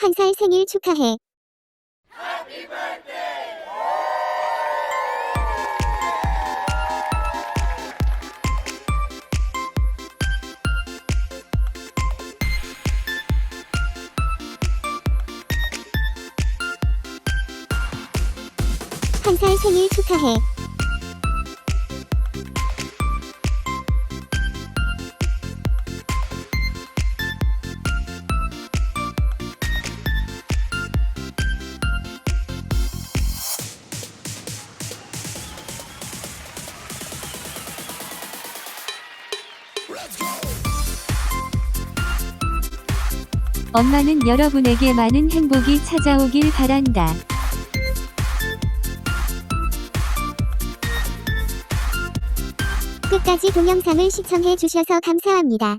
한 살 생일 축하해. 한 살 생일 축하해. 엄마는 여러분에게 많은 행복이 찾아오길 바란다. 끝까지 동영상을 시청해 주셔서 감사합니다.